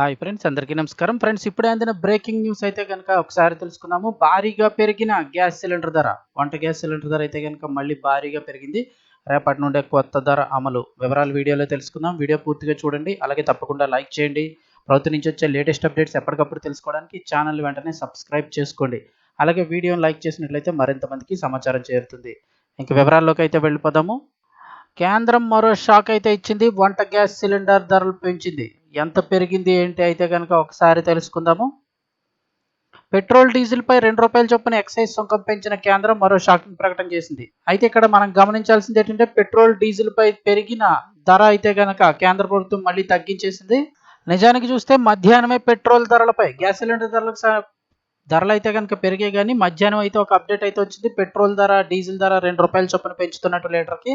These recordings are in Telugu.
హాయ్ ఫ్రెండ్స్ అందరికీ నమస్కారం. ఫ్రెండ్స్ ఇప్పుడే అందిన బ్రేకింగ్ న్యూస్ అయితే కనుక ఒకసారి తెలుసుకున్నాము భారీగా పెరిగిన గ్యాస్ సిలిండర్ ధర వంట గ్యాస్ సిలిండర్ ధర అయితే కనుక మళ్ళీ భారీగా పెరిగింది. రేపటి నుండే కొత్త ధర అమలు. వివరాలు వీడియోలో తెలుసుకుందాం. వీడియో పూర్తిగా చూడండి. అలాగే తప్పకుండా లైక్ చేయండి. ప్రభుత్వం నుంచి వచ్చే లేటెస్ట్ అప్డేట్స్ ఎప్పటికప్పుడు తెలుసుకోవడానికి ఛానల్ వెంటనే సబ్స్క్రైబ్ చేసుకోండి. అలాగే వీడియోని లైక్ చేసినట్లయితే మరింత మందికి సమాచారం చేరుతుంది. ఇంక వివరాల్లోకి అయితే వెళ్ళిపోదాము. కేంద్రం మరో షాక్ అయితే ఇచ్చింది. వంట గ్యాస్ సిలిండర్ ధరలు పెంచింది. ఎంత పెరిగింది ఏంటి అయితే కనుక ఒకసారి తెలుసుకుందాము. పెట్రోల్ డీజిల్పై రెండు రూపాయల చొప్పున ఎక్సైజ్ సుంకం పెంచిన కేంద్రం మరో షాకింగ్ ప్రకటన చేసింది. అయితే ఇక్కడ మనం గమనించాల్సింది ఏంటంటే పెట్రోల్ డీజిల్పై పెరిగిన ధర అయితే కనుక కేంద్ర ప్రభుత్వం మళ్ళీ తగ్గించేసింది. నిజానికి చూస్తే మధ్యాహ్నమే పెట్రోల్ ధరలపై గ్యాస్ సిలిండర్ ధరలకు ధరలు అయితే కనుక పెరిగాయి కానీ మధ్యాహ్నం అయితే ఒక అప్డేట్ అయితే వచ్చింది. పెట్రోల్ ధర డీజిల్ ధర రెండు రూపాయల చొప్పున పెంచుతున్నట్టు లీటర్కి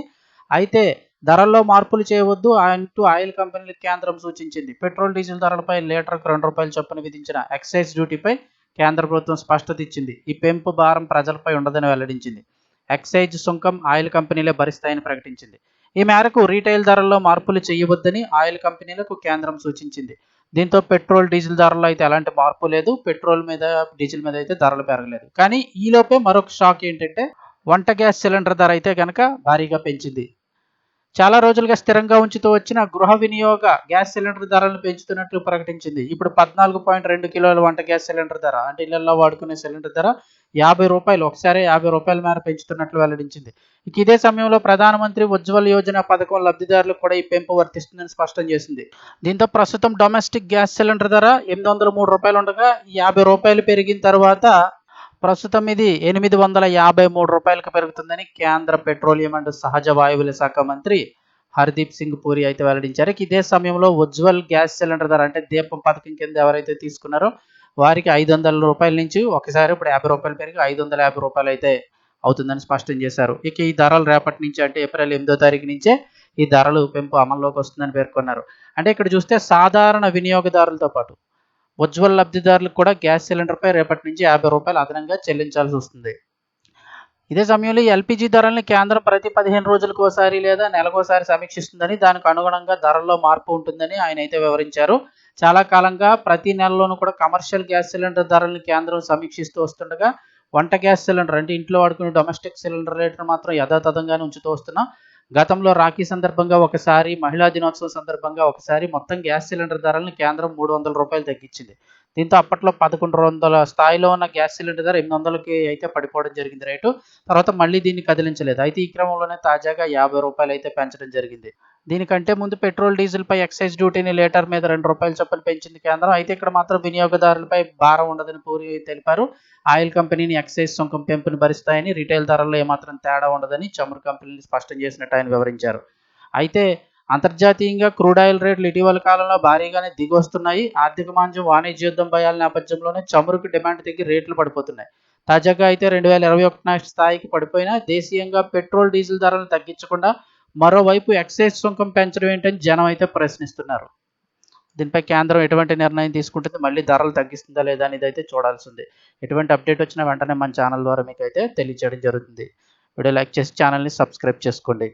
అయితే ధరల్లో మార్పులు చేయవద్దు అంటూ ఆయిల్ కంపెనీలకు కేంద్రం సూచించింది. పెట్రోల్ డీజిల్ ధరలపై లీటర్కు రెండు రూపాయల చొప్పున విధించిన ఎక్సైజ్ డ్యూటీపై కేంద్ర ప్రభుత్వం స్పష్టత ఇచ్చింది. ఈ పెంపు భారం ప్రజలపై ఉండదని వెల్లడించింది. ఎక్సైజ్ సుంకం ఆయిల్ కంపెనీలే భరిస్తాయని ప్రకటించింది. ఈ మేరకు రీటైల్ ధరల్లో మార్పులు చేయవద్దని ఆయిల్ కంపెనీలకు కేంద్రం సూచించింది. దీంతో పెట్రోల్ డీజిల్ ధరల్లో అయితే ఎలాంటి మార్పు లేదు. పెట్రోల్ మీద డీజిల్ మీద అయితే ధరలు పెరగలేదు. కానీ ఈలోపే మరొక షాక్ ఏంటంటే వంట గ్యాస్ సిలిండర్ ధర అయితే కనుక భారీగా పెంచింది. చాలా రోజులుగా స్థిరంగా ఉంచుతూ వచ్చిన గృహ వినియోగ గ్యాస్ సిలిండర్ ధరలను పెంచుతున్నట్లు ప్రకటించింది. ఇప్పుడు పద్నాలుగు పాయింట్ రెండు కిలోల వంట గ్యాస్ సిలిండర్ ధర అంటే ఇళ్ళలో వాడుకునే సిలిండర్ ధర యాభై రూపాయలు ఒకసారి యాభై రూపాయల మేర పెంచుతున్నట్లు వెల్లడించింది. ఇక ఇదే సమయంలో ప్రధానమంత్రి ఉజ్వల్ యోజన పథకం లబ్ధిదారులకు కూడా ఈ పెంపు వర్తిస్తుందని స్పష్టం చేసింది. దీంతో ప్రస్తుతం డొమెస్టిక్ గ్యాస్ సిలిండర్ ధర ఎనిమిది వందల మూడు రూపాయలు ఉండగా యాభై రూపాయలు పెరిగిన తర్వాత ప్రస్తుతం ఇది ఎనిమిది వందల యాభై మూడు రూపాయలకు పెరుగుతుందని కేంద్ర పెట్రోలియం అండ్ సహజ వాయువుల శాఖ మంత్రి హర్దీప్ సింగ్ పూరి అయితే వెల్లడించారు. ఇదే సమయంలో ఉజ్వల్ గ్యాస్ సిలిండర్ ధర అంటే దీపం పథకం కింద ఎవరైతే తీసుకున్నారో వారికి ఐదు వందల రూపాయల నుంచి ఒకసారి ఇప్పుడు యాభై రూపాయలు పెరిగి ఐదు వందల యాభై రూపాయలు అయితే అవుతుందని స్పష్టం చేశారు. ఇక ఈ ధరలు రేపటి నుంచి అంటే ఏప్రిల్ ఎనిమిదో తారీఖు నుంచే ఈ ధరలు పెంపు అమల్లోకి వస్తుందని పేర్కొన్నారు. అంటే ఇక్కడ చూస్తే సాధారణ వినియోగదారులతో పాటు ఉజ్వల్ లబ్ధిదారులకు కూడా గ్యాస్ సిలిండర్పై రేపటి నుంచి యాభై రూపాయలు అదనంగా చెల్లించాల్సి వస్తుంది. ఇదే సమయంలో ఎల్పిజి ధరల్ని కేంద్రం ప్రతి పదిహేను రోజులకు ఒకసారి లేదా నెలకోసారి సమీక్షిస్తుందని దానికి అనుగుణంగా ధరల్లో మార్పు ఉంటుందని ఆయన అయితే వివరించారు. చాలా కాలంగా ప్రతి నెలలోనూ కూడా కమర్షియల్ గ్యాస్ సిలిండర్ ధరల్ని కేంద్రం సమీక్షిస్తూ వస్తుండగా వంట గ్యాస్ సిలిండర్ అంటే ఇంట్లో వాడుకునే డొమెస్టిక్ సిలిండర్ రేట్ను మాత్రం యథాతథంగానే ఉంచుతూ వస్తున్నాం. గతంలో రాఖీ సందర్భంగా ఒకసారి మహిళా దినోత్సవం సందర్భంగా ఒకసారి మొత్తం గ్యాస్ సిలిండర్ ధరలను కేంద్రం మూడు వందల రూపాయలు తగ్గించింది. దీంతో అప్పట్లో పదకొండు వందల స్థాయిలో ఉన్న గ్యాస్ సిలిండర్ ధర ఎనిమిది వందలకి అయితే పడిపోవడం జరిగింది రేటు. తర్వాత మళ్ళీ దీన్ని కదిలించలేదు. అయితే ఈ క్రమంలోనే తాజాగా యాభై రూపాయలు అయితే పెంచడం జరిగింది. దీనికంటే ముందు పెట్రోల్ డీజిల్ పై ఎక్సైజ్ డ్యూటీని లీటర్ మీద రెండు రూపాయల చొప్పున పెంచింది కేంద్రం. అయితే ఇక్కడ మాత్రం వినియోగదారులపై భారం ఉండదని పూరి తెలిపారు. ఆయిల్ కంపెనీని ఎక్సైజ్ సుంకం పెంపుని భరిస్తాయని రీటైల్ ధరల్లో ఏమాత్రం తేడా ఉండదని చమురు కంపెనీని స్పష్టం చేసినట్టు ఆయన వివరించారు. అయితే అంతర్జాతీయంగా క్రూడ్ ఆయిల్ రేట్లు ఇటీవల కాలంలో భారీగానే దిగొస్తున్నాయి. ఆర్థిక మాంద్యం వాణిజ్యోద్ధం భయాల నేపథ్యంలోనే చమురుకు డిమాండ్ తగ్గి రేట్లు పడిపోతున్నాయి. తాజాగా అయితే రెండు వేల ఇరవై ఒకటి నాటి స్థాయికి పడిపోయినా దేశీయంగా పెట్రోల్ డీజిల్ ధరలను తగ్గించకుండా మరోవైపు ఎక్సైజ్ సుంకం పెంచడం ఏంటని జనం అయితే ప్రశ్నిస్తున్నారు. దీనిపై కేంద్రం ఎటువంటి నిర్ణయం తీసుకుంటుంది? మళ్ళీ ధరలు తగ్గిస్తుందా లేదా అనేది అయితే చూడాల్సింది ఎటువంటి అప్డేట్ వచ్చినా వెంటనే మన ఛానల్ ద్వారా మీకు అయితే తెలియజేయడం జరుగుతుంది. వీడియో లైక్ చేసి ఛానల్ని సబ్స్క్రైబ్ చేసుకోండి.